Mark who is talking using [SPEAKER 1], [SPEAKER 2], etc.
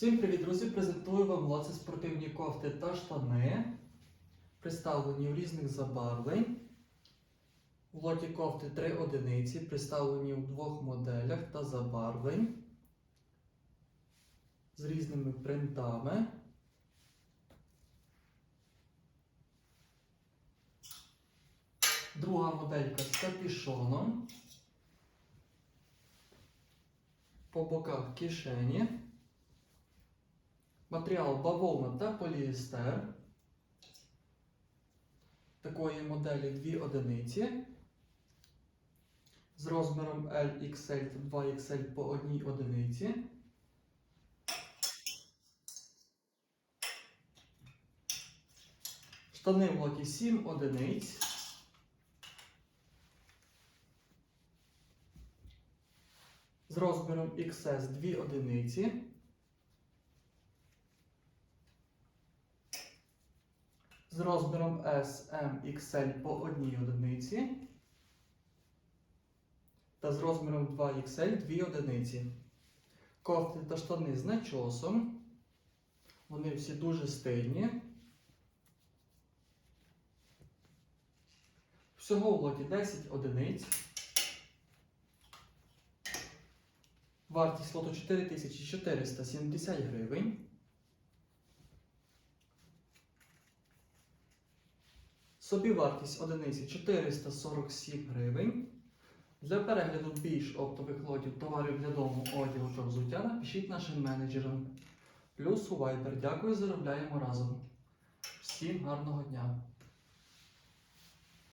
[SPEAKER 1] Всім привіт, друзі! Презентую вам лоці спортивні кофти та штани, представлені в різних забарвлень. В лоті кофти 3 одиниці, представлені в двох моделях та забарвлень з різними принтами. Друга моделька з капішоном. По боках кишені. Матеріал бавовна та поліестер. Такої моделі 2 одиниці. З розміром LXL та 2XL по одній одиниці. Штани в лоті 7 одиниць. З розміром XS 2 одиниці. З розміром S, M, по одній одиниці та з розміром 2XL 2 одиниці. Кофти та штани з начосом. Вони всі дуже стильні. Всього в лоті 10 одиниць. Вартість лоту 4470 гривень. Собівартість одиниці 447 гривень. Для перегляду більш оптових лотів товарів для дому, одягу та взуття напишіть нашим менеджерам. Плюс у Viber. Дякую, заробляємо разом. Всім гарного дня!